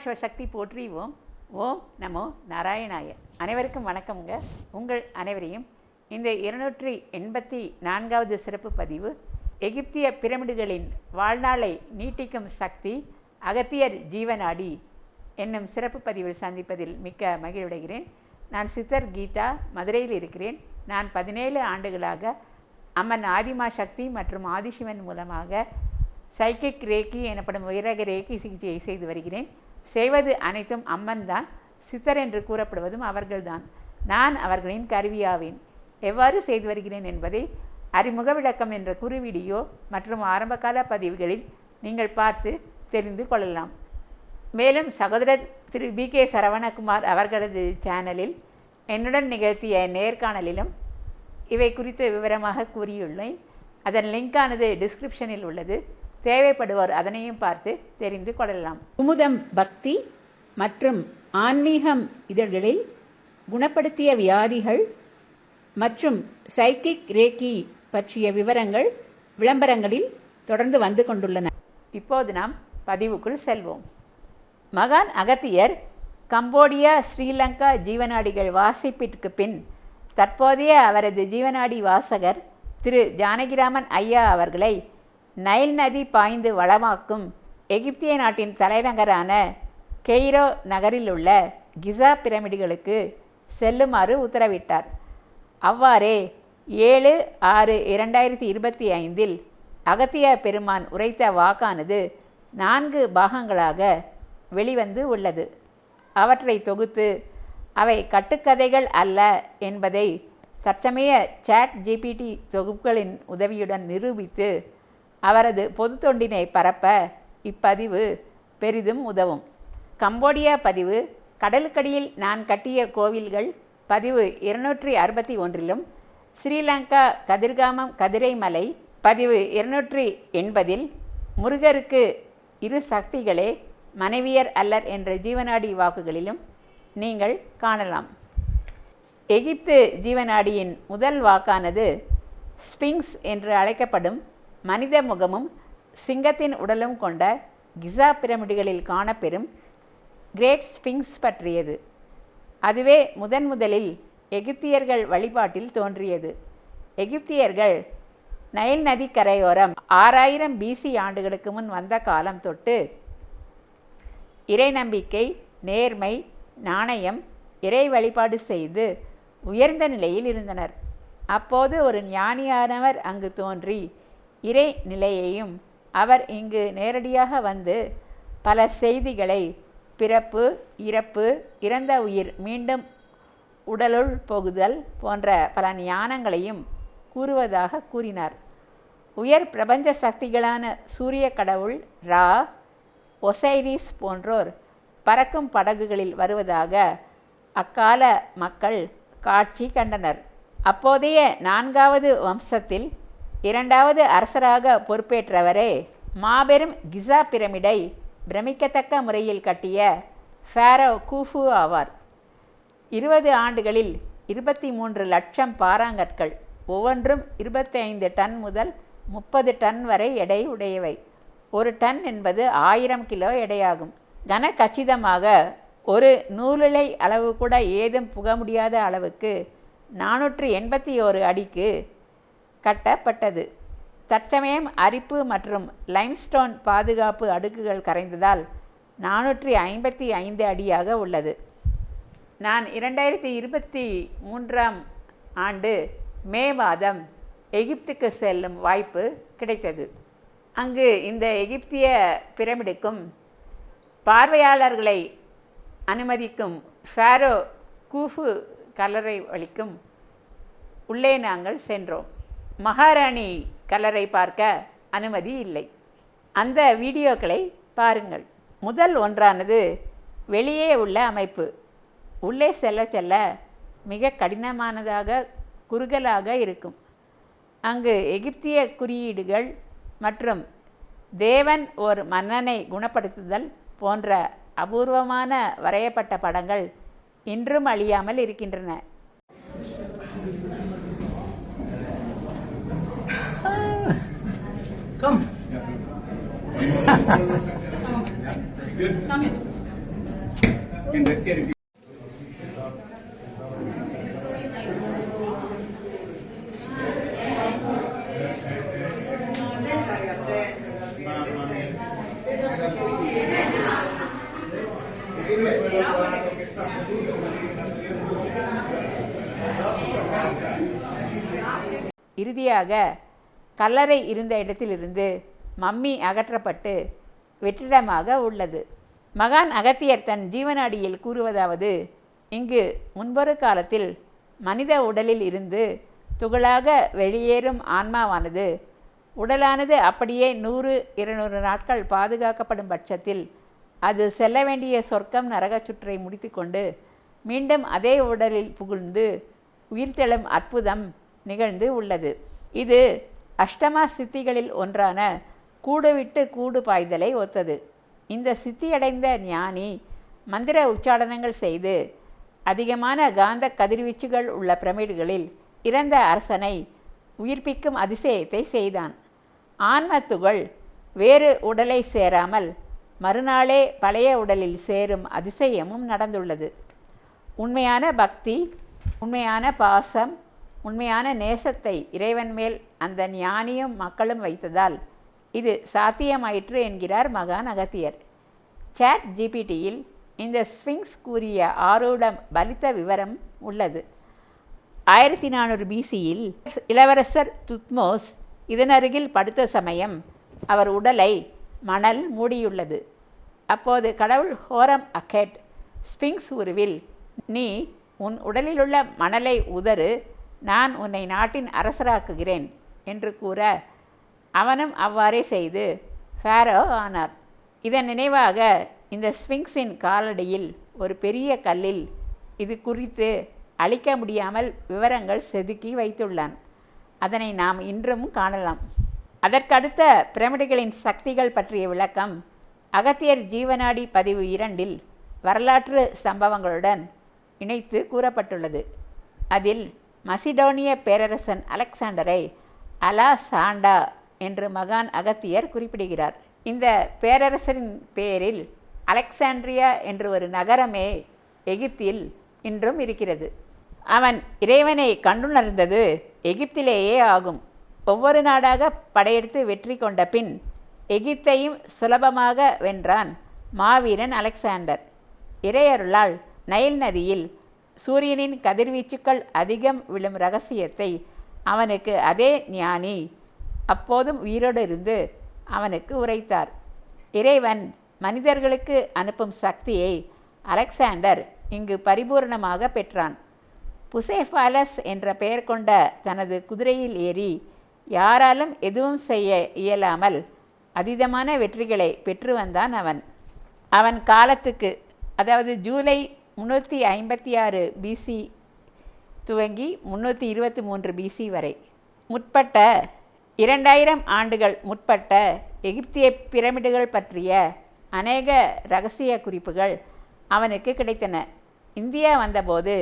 ஆதிமா சிவசக்தி போற்றி. ஓம் ஓம் நமோ நாராயணாய. அனைவருக்கும் வணக்கம்ங்க. உங்கள் அனைவரையும் இந்த இருநூற்றி எண்பத்தி நான்காவது சிறப்பு பதிவு எகிப்திய பிரமிடுகளின் வாழ்நாளை நீட்டிக்கும் சக்தி அகத்தியர் ஜீவனாடி என்னும் சிறப்பு பதிவில் சந்திப்பதில் மிக்க மகிழ்வடைகிறேன். நான் சித்தர் கீதா மதுரையில் இருக்கிறேன். நான் பதினேழு ஆண்டுகளாக அம்மன் ஆதிமா சக்தி மற்றும் ஆதிசிவன் மூலமாக சைக்கிக் ரேக்கி எனப்படும் உயரக ரேக்கி சிகிச்சையை செய்து வருகிறேன். செய்வது அனைத்தும் அம்மன் தான் சித்தர் என்று கூறப்படுவதும் அவர்கள்தான். நான் அவர்களின் கருவியாவேன். எவ்வாறு செய்து வருகிறேன் என்பதை அறிமுக விளக்கம் என்ற குறு வீடியோ மற்றும் ஆரம்பகால பதிவுகளில் நீங்கள் பார்த்து தெரிந்து கொள்ளலாம். மேலும் சகோதரர் திரு பி கே சரவணகுமார் அவர்களது சேனலில் என்னுடன் நிகழ்த்திய நேர்காணலிலும் இவை குறித்து விவரமாக கூறியுள்ளேன். அதன் லிங்கானது டிஸ்கிரிப்ஷனில் உள்ளது. தேவைப்படுவோர். அதனையும் பார்த்து தெரிந்து கொள்ளலாம். குமுதம் பக்தி மற்றும் ஆன்மீகம் இதழ்களில் குணப்படுத்திய வியாதிகள் மற்றும் சைக்கிக் ரேக்கி பற்றிய விவரங்கள் விளம்பரங்களில் தொடர்ந்து வந்து கொண்டுள்ளன. இப்போது நாம் பதிவுக்குள் செல்வோம். மகான் அகத்தியர் கம்போடியா ஸ்ரீலங்கா ஜீவனாடிகள் வாசிப்பிற்கு பின் தற்போதைய அவரது ஜீவனாடி வாசகர் திரு ஜானகிராமன் ஐயா அவர்களை நைல் நதி பாய்ந்து வளமாக்கும் எகிப்திய நாட்டின் தலைநகரான கெய்ரோ நகரில் உள்ள கிசா பிரமிடுகளுக்கு செல்லுமாறு உத்தரவிட்டார். அவ்வாறே ஏழு ஆறு இரண்டாயிரத்தி இருபத்தி ஐந்தில் அகத்திய பெருமான் உரைத்த வாக்கானது நான்கு பாகங்களாக வெளிவந்து உள்ளது. அவற்றை தொகுத்து அவை கட்டுக்கதைகள் அல்ல என்பதை தற்சமய சாட் ஜிபிடி தொகுப்புகளின் உதவியுடன் நிரூபித்து அவரது பொது தொண்டினை பரப்ப இப்பதிவு பெரிதும் உதவும். கம்போடியா பதிவு கடலுக்கடியில் நான் கட்டிய கோவில்கள் பதிவு இருநூற்றி அறுபத்தி ஒன்றிலும் ஸ்ரீலங்கா கதிர்காமம் கதிரைமலை பதிவு இருநூற்றி எண்பதில் முருகருக்கு இரு சக்திகளே மனைவியர் அல்லர் என்ற ஜீவனாடி வாக்குகளிலும் நீங்கள் காணலாம். எகிப்து ஜீவனாடியின் முதல் வாக்கானது ஸ்பிங்ஸ் என்று அழைக்கப்படும் மனித முகமும் சிங்கத்தின் உடலும் கொண்ட கிசா பிரமிடுகளில் காணப்பெறும் கிரேட் ஸ்பிங்ஸ் பற்றியது. அதுவே முதன் முதலில் எகிப்தியர்கள் வழிபாட்டில் தோன்றியது. எகிப்தியர்கள் நைல் நதி கரையோரம் ஆறாயிரம் பிசி ஆண்டுகளுக்கு முன் வந்த காலம் தொட்டு இறை நம்பிக்கை நேர்மை நாணயம் இறை வழிபாடு செய்து உயர்ந்த நிலையில் இருந்தனர். அப்போது ஒரு ஞானியானவர் அங்கு தோன்றி இறை நிலையையும் அவர் இங்கு நேரடியாக வந்து பல செய்திகளை பிறப்பு இறப்பு இறந்த உயிர் மீண்டும் உடலுள் போகுதல் போன்ற பல ஞானங்களையும் கூறுவதாக கூறினார். உயர் பிரபஞ்ச சக்திகளான சூரிய கடவுள் ரா ஒசைரிஸ் போன்றோர் பறக்கும் படகுகளில் வருவதாக அக்கால மக்கள் காட்சி கண்டனர். அப்போதைய நான்காவது வம்சத்தில் இரண்டாவது அரசராக பொறுப்பேற்றவரே மாபெரும் கிசா பிரமிடை பிரமிக்கத்தக்க முறையில் கட்டிய ஃபேரோ கூஃபு ஆவார். இருபது ஆண்டுகளில் இருபத்தி மூன்று லட்சம் பாறாங்கற்கள் ஒவ்வொன்றும் இருபத்தைந்து டன் முதல் முப்பது டன் வரை எடை உடையவை. ஒரு டன் என்பது ஆயிரம் கிலோ எடையாகும். கன கச்சிதமாக ஒரு நூலிலை அளவு கூட ஏதும் புக முடியாத அளவுக்கு நானூற்று எண்பத்தி ஓரு அடிக்கு கட்டப்பட்டது. தற்சமயம் அரிப்பு மற்றும் லைம்ஸ்டோன் பாதுகாப்பு அடுக்குகள் கரைந்ததால் நானூற்றி ஐம்பத்தி ஐந்து அடியாக உள்ளது. நான் இரண்டாயிரத்தி இருபத்தி மூன்றாம் ஆண்டு மே மாதம் எகிப்துக்கு செல்லும் வாய்ப்பு கிடைத்தது. அங்கு இந்த எகிப்திய பிரமிடுக்கும் பார்வையாளர்களை அனுமதிக்கும் ஃபேரோ கூஃபு கலரை வழிக்கும் உள்ளே நாங்கள் சென்றோம். மகாராணி கலரை பார்க்க அனுமதி இல்லை. அந்த வீடியோக்களை பாருங்கள். முதல் ஒன்றானது வெளியே உள்ள அமைப்பு. உள்ளே செல்ல செல்ல மிக கடினமானதாக குறுகலாக இருக்கும். அங்கு எகிப்திய குறியீடுகள் மற்றும் தேவன் ஒரு மன்னனை குணப்படுத்துதல் போன்ற அபூர்வமான வரையப்பட்ட படங்கள் இன்றும் அழியாமல் இருக்கின்றன. Come. Beautiful. Come in. Can rest here if you இறுதியாக கல்லறை இருந்த இடத்திலிருந்து மம்மி அகற்றப்பட்டு வெற்றிடமாக உள்ளது. மகான் அகத்தியர் தன் ஜீவனாடியில் கூறுவதாவது இங்கு முன்பொரு காலத்தில் மனித உடலில் இருந்து துகளாக வெளியேறும் ஆன்மாவானது உடலானது அப்படியே நூறு இருநூறு நாட்கள் பாதுகாக்கப்படும் பட்சத்தில் அது செல்ல வேண்டிய சொர்க்கம் நரகச் சுற்றை முடித்துக்கொண்டு மீண்டும் அதே உடலில் புகுழ்ந்து உயிர்த்தெழும் அற்புதம் நிகழ்ந்து உள்ளது. இது அஷ்டமா சித்திகளில் ஒன்றான கூடுவிட்டு கூடு பாய்தலை ஒத்தது. இந்த சித்தியடைந்த ஞானி மந்திர உச்சாடனங்கள் செய்து அதிகமான காந்த கதிர்வீச்சுகள் உள்ள பிரமிடுகளில் இறந்த அரசனை உயிர்ப்பிக்கும் அதிசயத்தை செய்தான். ஆன்மத்துகள் வேறு உடலை சேராமல் மறுநாளே பழைய உடலில் சேரும் அதிசயமும் நடந்துள்ளது. உண்மையான பக்தி உண்மையான பாசம் உண்மையான நேசத்தை இறைவன் மேல் அந்த ஞானியும் மக்களும் வைத்ததால் இது சாத்தியமாயிற்று என்கிறார் மகான் அகத்தியர். சேட் ஜிபிடியில் இந்த ஸ்விங்ஸ் கூறிய ஆரூடம் பலித்த விவரம் உள்ளது. ஆயிரத்தி நானூறு பிசியில் இளவரசர் துத்மோஸ் இதனருகில் படுத்த சமயம் அவர் உடலை மணல் மூடியுள்ளது. அப்போது கடவுள் ஹோரம் அக்கெட் ஸ்பிங்ஸ் உருவில் நீ உன் உடலிலுள்ள மணலை உதறு நான் உன்னை நாட்டின் அரசராக்குகிறேன் என்று கூற அவனும் அவ்வாறே செய்து ஃபேரோ ஆனார். இதன் நினைவாக இந்த ஸ்விங்ஸின் காலடியில் ஒரு பெரிய கல்லில் இது குறித்து அழிக்க முடியாமல் விவரங்கள் செதுக்கி வைத்துள்ளான். அதனை நாம் இன்றும் காணலாம். அதற்கடுத்த பிரமிடுகளின் சக்திகள் பற்றிய விளக்கம் அகத்தியர் ஜீவனாடி பதிவு இரண்டில் வரலாற்று சம்பவங்களுடன் இணைத்து கூறப்பட்டுள்ளது. அதில் மசிடோனிய பேரரசன் அலெக்சாண்டரை அலா சாண்டா என்று மகான் அகத்தியர் குறிப்பிடுகிறார். இந்த பேரரசரின் பேரில் அலெக்சாண்ட்ரியா என்று ஒரு நகரமே எகிப்தில் இன்றும் இருக்கிறது. அவன் இறைவனை கண்டுணர்ந்தது எகிப்திலேயே ஆகும். ஒவ்வொரு நாடாக படையெடுத்து வெற்றி கொண்ட பின் எகிப்தையும் சுலபமாக வென்றான் மாவீரன் அலெக்சாண்டர். இறையருளால் நைல் நதியில் சூரியனின் கதிர்வீச்சுக்கள் அதிகம் விழும் ரகசியத்தை அவனுக்கு அதே ஞானி அப்போதும் உயிரோடு இருந்து அவனுக்கு உரைத்தார். இறைவன் மனிதர்களுக்கு அனுப்பும் சக்தியை அலெக்சாண்டர் இங்கு பரிபூர்ணமாக பெற்றான். புசேஃபாலஸ் என்ற பெயர் கொண்ட தனது குதிரையில் ஏறி யாராலும் எதுவும் செய்ய இயலாமல் அதீதமான வெற்றிகளை பெற்று வந்தான் அவன். அவன் காலத்துக்கு அதாவது ஜூலை முந்நூற்றி ஐம்பத்தி ஆறு பிசி துவங்கி முந்நூற்றி இருபத்தி மூன்று பிசி வரை. முற்பட்ட இரண்டாயிரம் ஆண்டுகள் முற்பட்ட எகிப்திய பிரமிடுகள் பற்றிய அநேக ரகசிய குறிப்புகள் அவனுக்கு கிடைத்தன. இந்தியா வந்தபோது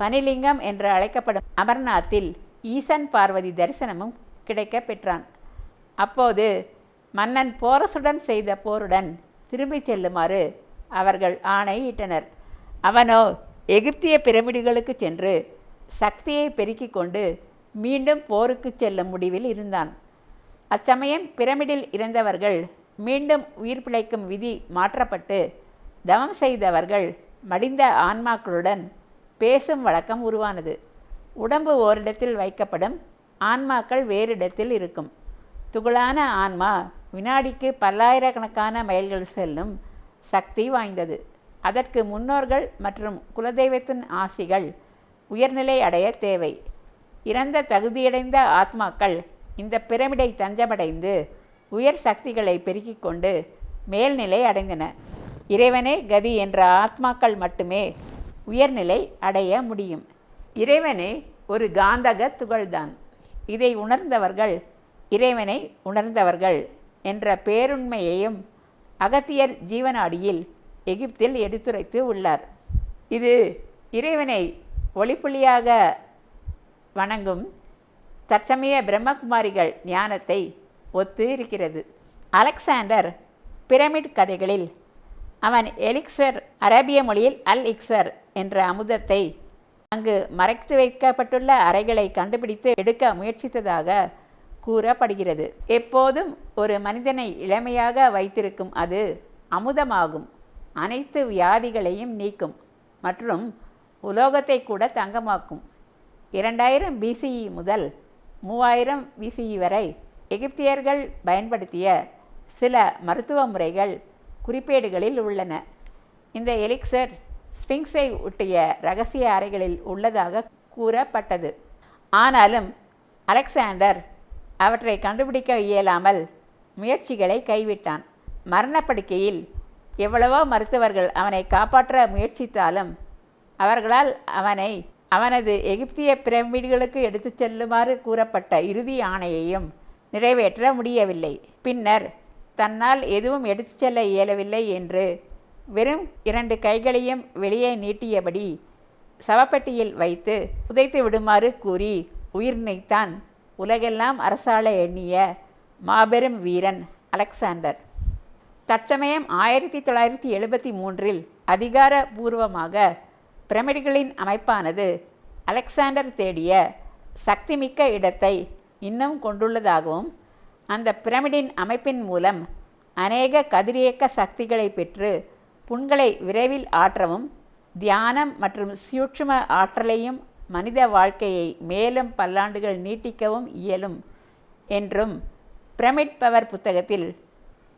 பனிலிங்கம் என்று அழைக்கப்படும் அமர்நாத்தில் ஈசன் பார்வதி தரிசனமும் கிடைக்க பெற்றான். அப்போது மன்னன் போரசுடன் செய்த போருடன் திரும்பிச் செல்லுமாறு அவர்கள் ஆணையிட்டனர். அவனோ எகிப்திய பிரமிடுகளுக்கு சென்று சக்தியை பெருக்கிக் கொண்டு மீண்டும் போருக்கு செல்லும் முடிவில் இருந்தான். அச்சமயம் பிரமிடில் இறந்தவர்கள் மீண்டும் உயிர் பிழைக்கும் விதி மாற்றப்பட்டு தவம் செய்தவர்கள் மடிந்த ஆன்மாக்களுடன் பேசும் வழக்கம் உருவானது. உடம்பு ஓரிடத்தில் வைக்கப்படும் ஆன்மாக்கள் வேறிடத்தில் இருக்கும். துகளான ஆன்மா வினாடிக்கு பல்லாயிரக்கணக்கான மைல்கள் செல்லும் சக்தி வாய்ந்தது. அதற்கு முன்னோர்கள் மற்றும் குலதெய்வத்தின் ஆசிகள் உயர்நிலை அடைய தேவை. இறந்த தகுதியடைந்த ஆத்மாக்கள் இந்த பிரமிடை தஞ்சமடைந்து உயர் சக்திகளை பெருக்கிக் கொண்டு மேல்நிலை அடைந்தன. இறைவனே கதி என்ற ஆத்மாக்கள் மட்டுமே உயர்நிலை அடைய முடியும். இறைவனே ஒரு காந்தக துகள்தான். இதை உணர்ந்தவர்கள் இறைவனை உணர்ந்தவர்கள் என்ற பேருண்மையையும் அகத்தியர் ஜீவனாடியில் எகிப்தில் எடுத்துரைத்து உள்ளார். இது இறைவனை ஒளிப்புள்ளியாக வணங்கும் தற்சமய பிரம்மகுமாரிகள் ஞானத்தை ஒத்து இருக்கிறது அலெக்சாண்டர் பிரமிட் கதைகளில் அவன் எலிக்சர் அரேபிய மொழியில் அல் இக்சர் என்ற அமுதத்தை அங்கு மறைத்து வைக்கப்பட்டுள்ள அறைகளை கண்டுபிடித்து எடுக்க முயற்சித்ததாக கூறப்படுகிறது. எப்போதும் ஒரு மனிதனை இளமையாக வைத்திருக்கும் அது அமுதமாகும். அனைத்து வியாதிகளையும் நீக்கும் மற்றும் உலோகத்தை கூட தங்கமாக்கும். இரண்டாயிரம் பிசிஇ முதல் மூவாயிரம் பிசிஇ வரை எகிப்தியர்கள் பயன்படுத்திய சில மருத்துவ முறைகள் குறிப்பேடுகளில் உள்ளன. இந்த எலிக்சர் ஸ்பிங்ஸை ஒட்டிய ரகசிய அறைகளில் உள்ளதாக கூறப்பட்டது. ஆனாலும் அலெக்சாண்டர் அவற்றை கண்டுபிடிக்க இயலாமல் முயற்சிகளை கைவிட்டான். மரணப்படுக்கையில் எவ்வளவோ மருத்துவர்கள் அவனை காப்பாற்ற முயற்சித்தாலும் அவர்களால் அவனை அவனது எகிப்திய பிரமிடுகளுக்கு எடுத்துச் செல்லுமாறு கூறப்பட்ட இறுதி ஆணையையும் நிறைவேற்ற முடியவில்லை. பின்னர் தன்னால் எதுவும் எடுத்துச் செல்ல இயலவில்லை என்று வெறும் இரண்டு கைகளையும் வெளியே நீட்டியபடி சவப்பெட்டியில் வைத்து புதைத்து விடுமாறு கூறி உயிர் நீத்தான். உலகெல்லாம் அரசாள எண்ணிய மாபெரும் வீரன் அலெக்சாண்டர். தற்சமயம் ஆயிரத்தி தொள்ளாயிரத்தி எழுபத்தி மூன்றில் அதிகாரபூர்வமாக பிரமிடுகளின் அமைப்பானது அலெக்சாண்டர் தேடிய சக்திமிக்க இடத்தை இன்னும் கொண்டுள்ளதாகவும் அந்த பிரமிடின் அமைப்பின் மூலம் அநேக கதிரியக்க சக்திகளை பெற்று புண்களை விரைவில் ஆற்றவும் தியானம் மற்றும் சூட்சும ஆற்றலையும் மனித வாழ்க்கையை மேலும் பல்லாண்டுகள் நீட்டிக்கவும் இயலும் என்றும் பிரமிட் பவர் புத்தகத்தில்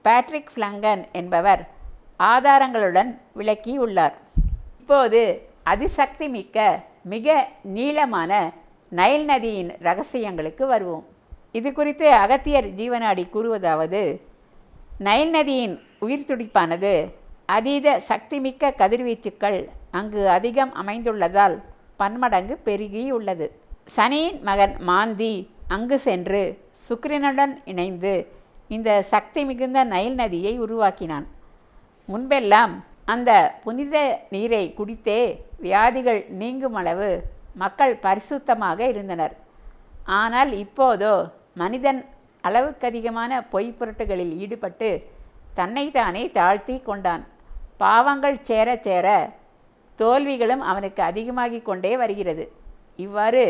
பேட்ரிக் ஃப்ளங்கன் என்பவர் ஆதாரங்களுடன் விளக்கியுள்ளார். இப்போது அதிசக்தி மிக்க மிக நீளமான நைல் நதியின் ரகசியங்களுக்கு வருவோம். இது குறித்து அகத்தியர் ஜீவனாடி கூறுவதாவது நைல் நதியின் உயிர் துடிப்பானது அதீத சக்திமிக்க கதிர்வீச்சுக்கள் அங்கு அதிகம் அமைந்துள்ளதால் பன்மடங்கு பெருகியுள்ளது. சனியின் மகன் மாந்தி அங்கு சென்று சுக்கிரனுடன் இணைந்து இந்த சக்தி மிகுந்த நைல் நதியை உருவாக்கினான். முன்பெல்லாம் அந்த புனித நீரை குடித்தே வியாதிகள் நீங்கும் அளவு மக்கள் பரிசுத்தமாக இருந்தனர். ஆனால் இப்போதோ மனிதன் அளவுக்கதிகமான பொய் பொருட்டுகளில் ஈடுபட்டு தன்னைத்தானே தாழ்த்தி கொண்டான். பாவங்கள் சேர சேர தோல்விகளும் அவனுக்கு அதிகமாகி கொண்டே வருகிறது. இவ்வாறு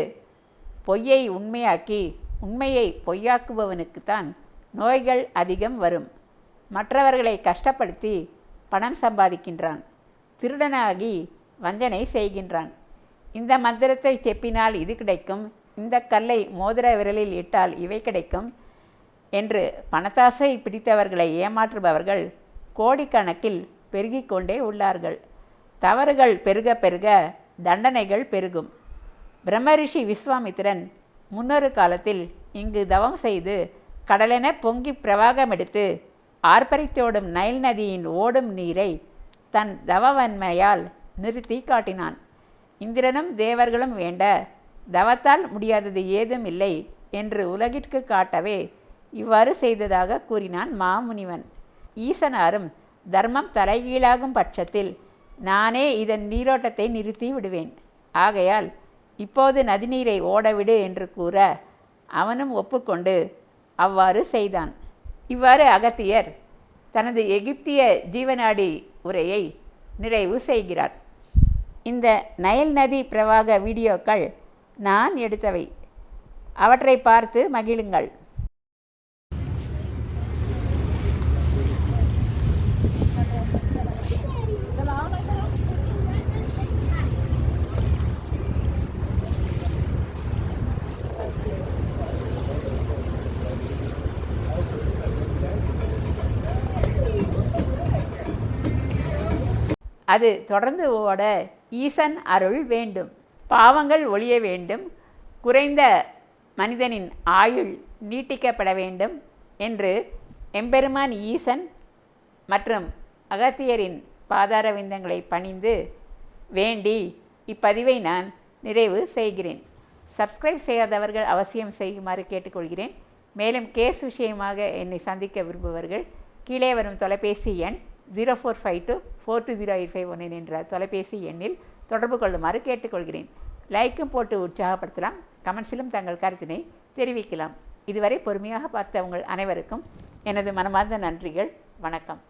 பொய்யை உண்மையாக்கி உண்மையை பொய்யாக்குபவனுக்குத்தான் நோய்கள் அதிகம் வரும். மற்றவர்களை கஷ்டப்படுத்தி பணம் சம்பாதிக்கின்றான். திருடனாகி வஞ்சனை செய்கின்றான். இந்த மந்திரத்தை செப்பினால் இது கிடைக்கும். இந்த கல்லை மோதிர விரலில் இட்டால் இவை கிடைக்கும் என்று பணத்தாசை பிடித்தவர்களை ஏமாற்றுபவர்கள் கோடிக்கணக்கில் பெருகிக் கொண்டே உள்ளார்கள். தவறுகள் பெருக பெருக தண்டனைகள் பெருகும். பிரம்மரிஷி விஸ்வாமித்திரன் முன்னொரு காலத்தில் இங்கு தவம் செய்து கடலென பொங்கி பிரவாகமெடுத்து ஆர்ப்பரித்தோடும் நைல் நதியின் ஓடும் நீரை தன் தவவன்மையால் நிறுத்தி காட்டினான். இந்திரனும் தேவர்களும் வேண்ட தவத்தால் முடியாதது ஏதும் இல்லை என்று உலகிற்கு காட்டவே இவ்வாறு செய்ததாக கூறினான் மாமுனிவன். ஈசனாரும் தர்மம் தலைகீழாகும் பட்சத்தில் நானே இதன் நீரோட்டத்தை நிறுத்தி விடுவேன். ஆகையால் இப்போது நதிநீரை ஓடவிடு என்று கூற அவனும் ஒப்புக்கொண்டு அவ்வாறு செய்தான். இவ்வாறு அகத்தியர் தனது எகிப்திய ஜீவநாடி உரையை நிறைவு செய்கிறார். இந்த நைல் நதி பிரவாக வீடியோக்கள் நான் எடுத்தவை. அவற்றை பார்த்து மகிழுங்கள். அது தொடர்ந்து ஓட ஈசன் அருள் வேண்டும். பாவங்கள் ஒழிய வேண்டும். குறைந்த மனிதனின் ஆயுள் நீட்டிக்கப்பட வேண்டும் என்று எம்பெருமான் ஈசன் மற்றும் அகத்தியரின் பாதார விந்தங்களை பணிந்து வேண்டி இப்பதிவை நான் நிறைவு செய்கிறேன். சப்ஸ்கிரைப் செய்யாதவர்கள் அவசியம் செய்யுமாறு கேட்டுக்கொள்கிறேன். மேலும் கேஸ் விஷயமாக என்னை சந்திக்க விரும்புபவர்கள் கீழே வரும் தொலைபேசி எண் zero four five two four two zero eight five one என்ற தொலைபேசி எண்ணில் தொடர்பு கொள்ளுமாறு கேட்டுக்கொள்கிறேன். லைக்கும் போட்டு உற்சாகப்படுத்தலாம். கமெண்ட்ஸிலும் தங்கள் கருத்தினை தெரிவிக்கலாம். இதுவரை பொறுமையாக பார்த்த உங்கள் அனைவருக்கும் எனது மனமார்ந்த நன்றிகள். வணக்கம்.